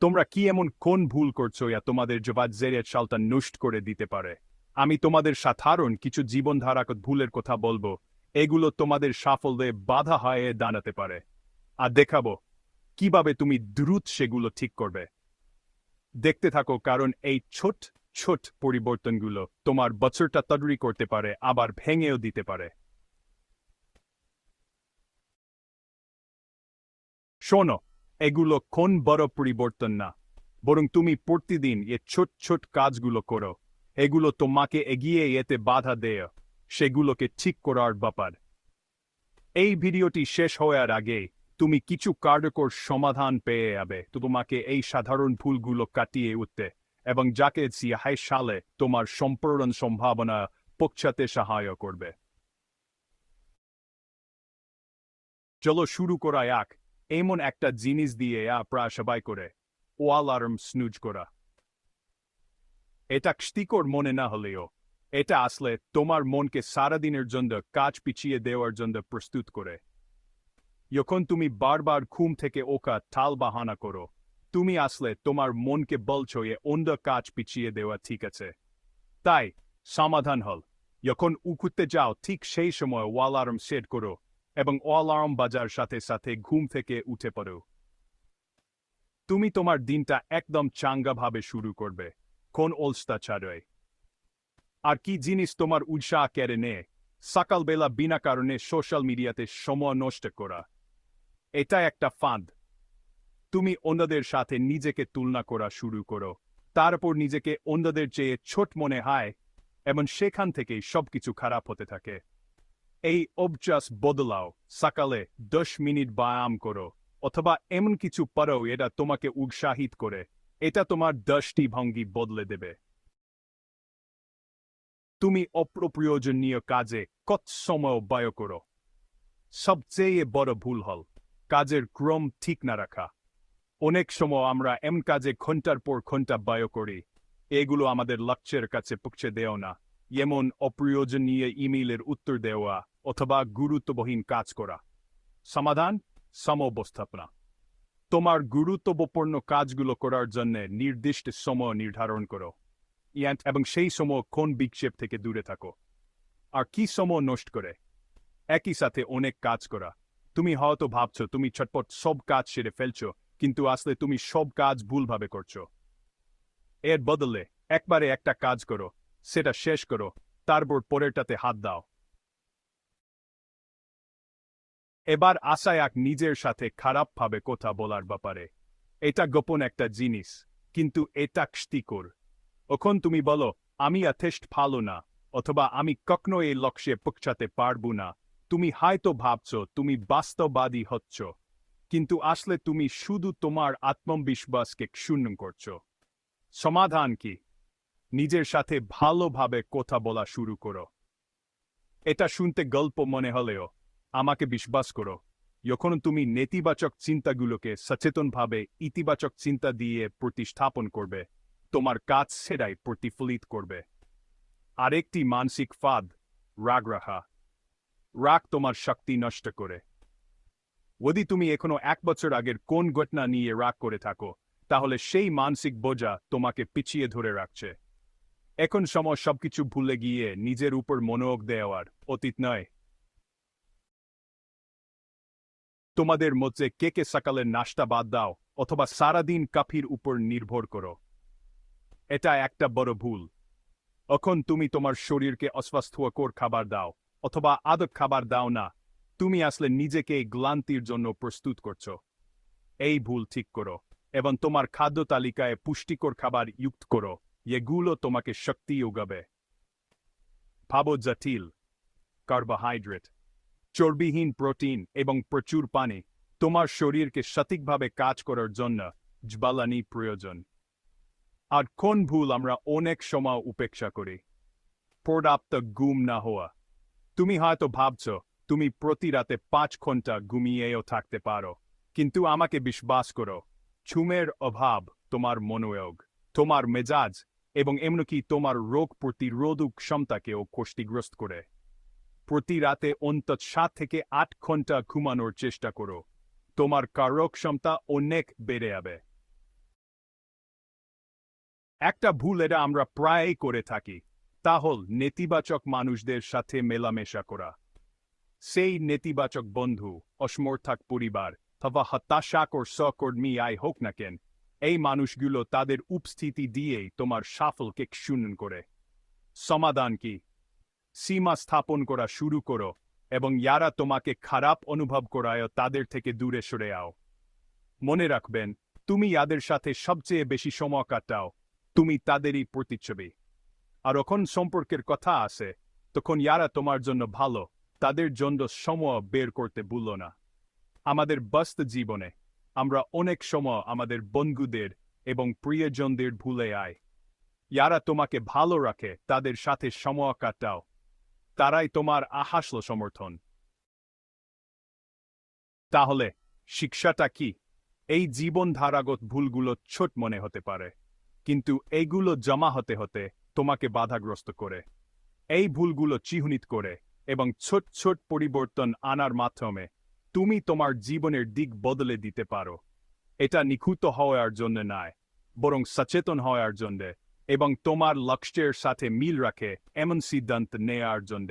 তোমরা কি এমন কোন ভুল করছ ইয়া তোমাদের জবাব জেরের সালটা নষ্ট করে দিতে পারে? আমি তোমাদের সাধারণ কিছু জীবনধারাগত ভুলের কথা বলব। এগুলো তোমাদের সাফল্যে বাধা হয়ে দাঁড়াতে পারে। আর দেখাবো, কীভাবে তুমি দ্রুত সেগুলো ঠিক করবে। দেখতে থাকো, কারণ এই ছোট ছোট পরিবর্তনগুলো তোমার বছরটা তদরি করতে পারে, আবার ভেঙেও দিতে পারে। শোনো এগুলো কোন বড় পরিবর্তন না। বরং তুমি প্রতিদিন এ ছোট ছোট কাজগুলো করো। এগুলো তোমাকে এগিয়ে এতে বাধা দেয়। সেগুলোকে ঠিক করার ব্যাপার। এই ভিডিওটি শেষ হওয়ার আগে তুমি কিছু কার্যকর সমাধান পেয়ে যাবে। তো তোমাকে এই সাধারণ ভুলগুলো কাটিয়ে উঠতে এবং যাকে সিহাই সালে তোমার সম্পূর্ণ সম্ভাবনা পৌঁছাতে সাহায্য করবে। চলো শুরু করা এক এমন একটা জিনিস দিয়ে প্রায় সবাই করে, ও অ্যালার্ম স্নুজ করা। এটা ক্ষতিকর মনে না হলেও, এটা আসলে তোমার মনকে সারাদিনের জন্য কাজ পিছিয়ে দেওয়ার জন্য প্রস্তুত করে। যখন তুমি বারবার ঘুম থেকে ওকা টাল বাহানা করো, তুমি আসলে তোমার মনকে বলছো এ অন্য কাজ পিছিয়ে দেওয়া ঠিক আছে। তাই, সমাধান হল। যখন উকুতে যাও, ঠিক সেই সময় ওয়ালার্ম সেট করো। এবং অ্যালার্ম বাজার সাথে সাথে ঘুম থেকে উঠে পড়ো। তুমি তোমার দিনটা একদম চাঙ্গাভাবে শুরু করবে। কোন অলস্তা ছাড়াই। আর কি জিনিস তোমার উৎসাহ কেড়ে নে সকালবেলা বিনা কারণে সোশ্যাল মিডিয়াতে সময় নষ্ট করা। এটা একটা ফাঁদ। তুমি অন্যদের সাথে নিজেকে তুলনা করা শুরু করো। তারপর নিজেকে অন্যদের চেয়ে ছোট মনে হয় এবং সেখান থেকেই সবকিছু খারাপ হতে থাকে। এই অভ্যাস বদলাও, সকালে দশ মিনিট ব্যায়াম করো, অথবা এমন কিছু পারো এটা তোমাকে উৎসাহিত করে, এটা তোমার দশটি ভঙ্গি বদলে দেবে। তুমি অপ্রপ্রয়োজনীয় কাজে কত সময় ব্যয় করো। সবচেয়ে বড় ভুল হল, কাজের ক্রম ঠিক না রাখা। অনেক সময় আমরা এমন কাজে ঘণ্টার পর ঘণ্টা ব্যয় করি, এগুলো আমাদের লক্ষ্যের কাছে পৌঁছে দেও না যেমন অপ্রয়োজনীয় ইমেইলের উত্তর দেওয়া অথবা গুরুত্ববহীন কাজ করা। সমাধান সমবস্থাপনা তোমার গুরুত্বপূর্ণ কাজগুলো করার জন্য নির্দিষ্ট সময় নির্ধারণ করো এবং সেই সময় কোন বিক্ষেপ থেকে দূরে থাকো। আর কি সময় নষ্ট করে? একই সাথে অনেক কাজ করা। তুমি হয়তো ভাবছ, তুমি ছটপট সব কাজ সেরে ফেলছো, কিন্তু আসলে তুমি সব কাজ ভুলভাবে করছ। এর বদলে একবারে একটা কাজ করো, সেটা শেষ করো, তারপর পরেরটাতে হাত দাও। এবার আশায় এক নিজের সাথে খারাপভাবে কথা বলার ব্যাপারে, এটা গোপন একটা জিনিস, কিন্তু এটা স্থিকর ওখন তুমি বলো, আমি যথেষ্ট ভালো না, অথবা আমি কখনো এই লক্ষ্যে পৌঁছাতে পারব না। তুমি হয়তো ভাবছ, তুমি বাস্তববাদী হচ্ছ, কিন্তু আসলে তুমি শুধু তোমার আত্মবিশ্বাসকে শূন্য করছ। সমাধান কি? নিজের সাথে ভালোভাবে কথা বলা শুরু করো। এটা শুনতে গল্প মনে হলেও আমাকে বিশ্বাস করো, যখন তুমি নেতিবাচক চিন্তাগুলোকে সচেতনভাবে ইতিবাচক চিন্তা দিয়ে প্রতিস্থাপন করবে, তোমার কাজ সেটাই প্রতিফলিত করবে। আরেকটি মানসিক ফাদ রাগ রাখা রাগ তোমার শক্তি নষ্ট করে। যদি তুমি এখনও এক বছর আগের কোন ঘটনা নিয়ে রাগ করে থাকো, তাহলে সেই মানসিক বোঝা তোমাকে পিছিয়ে ধরে রাখছে। এখন সময় সবকিছু ভুলে গিয়ে নিজের উপর মনোযোগ দেওয়ার অতীত নয়। তোমাদের মধ্যে কে কে সকালের নাস্তা বাদ দাও অথবা সারাদিন কাফির উপর নির্ভর করো। এটা একটা বড় ভুল। এখন তুমি তোমার শরীরকে অস্বাস্থ্যকর খাবার দাও অথবা আদক খাবার দাও না। তুমি আসলে নিজেকে গ্লান্তির জন্য প্রস্তুত করছ। এই ভুল ঠিক করো এবং তোমার খাদ্য তালিকায় পুষ্টিকর খাবার যুক্ত করো। এগুলো তোমাকে শক্তি যোগাবে। ভাবো জটিল। কার্বোহাইড্রেট। চর্বিহীন প্রোটিন এবং প্রচুর পানি, তোমার শরীরকে সঠিকভাবে কাজ করার জন্য জ্বালানি প্রয়োজন। আর কোন ভুল আমরা অনেক সময় উপেক্ষা করি? পর্যাপ্ত ঘুম না হওয়া। তুমি হয়তো ভাবছ, তুমি প্রতি রাতে পাঁচ ঘণ্টা ঘুমিয়েও থাকতে পারো, কিন্তু আমাকে বিশ্বাস করো ছুমের অভাব তোমার মনোয়োগ, তোমার মেজাজ এবং এমনকি তোমার রোগ প্রতিরোধক ক্ষমতাকেও ক্ষতিগ্রস্ত করে। প্রতি রাতে অন্তত সাত থেকে আট ঘণ্টা ঘুমানোর চেষ্টা করো। তোমার কারক ক্ষমতা অনেক বেড়ে যাবে। একটা ভুল এটা আমরা প্রায়ই করে থাকি। তা হল নেতিবাচক মানুষদের সাথে মেলামেশা করা। সেই নেতিবাচক বন্ধু, অসমর্থক পরিবার, অথবা হতাশাকর সহকর্মী আয় হোক না কেন, এই মানুষগুলো তাদের উপস্থিতি দিয়েই তোমার সাফলকে ক্ষুণ্ণ করে। সমাধান কি? সীমা স্থাপন করা শুরু করো এবং যারা তোমাকে খারাপ অনুভব করায় তাদের থেকে দূরে সরে আও। মনে রাখবেন, তুমি ইয়াদের সাথে সবচেয়ে বেশি সময় কাটাও, তুমি তাদেরই প্রতিচ্ছবি। আর যখন সম্পর্কের কথা আছে তখন ইয়ারা তোমার জন্য ভালো, তাদের জন্য সময় বের করতে ভুলো না। আমাদের ব্যস্ত জীবনে, আমরা অনেক সময় আমাদের বন্ধুদের এবং প্রিয়জনদের ভুলে আয়। যারা তোমাকে ভালো রাখে, তাদের সাথে সময় কাটাও তারাই তোমার আহাসল সমর্থন। তাহলে, শিক্ষাটা কি? এই জীবনধারাগত ভুলগুলো ছোট মনে হতে পারে, কিন্তু এইগুলো জমা হতে হতে তোমাকে বাধাগ্রস্ত করে। এই ভুলগুলো চিহ্নিত করে এবং ছোট ছোট পরিবর্তন আনার মাধ্যমে তুমি তোমার জীবনের দিক বদলে দিতে পারো। এটা নিখুঁত হওয়ার জন্য নয়, বরং সচেতন হওয়ার জন্য এবং তোমার লক্ষ্যের সাথে মিল রাখে এমন সিদ্ধান্ত নেয়ার জন্য।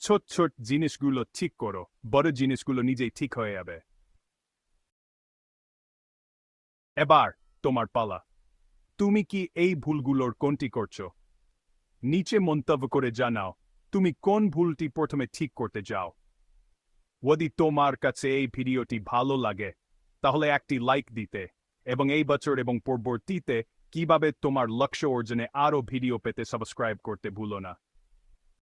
ছোট ছোট জিনিসগুলো ঠিক করো, বড় জিনিসগুলো নিজেই ঠিক হয়ে যাবে। এবার তোমার পালা। তুমি কি এই ভুলগুলোর কোনটি করছ? নিচে মন্তব্য করে জানাও, তুমি কোন ভুলটি প্রথমে ঠিক করতে যাও যদি তোমার কাছে এই ভিডিওটি ভালো লাগে, তাহলে একটি লাইক দিতে এবং এই বছর এবং পরবর্তীতে কীভাবে তোমার লক্ষ্য অর্জনে আরও ভিডিও পেতে সাবস্ক্রাইব করতে ভুলো না।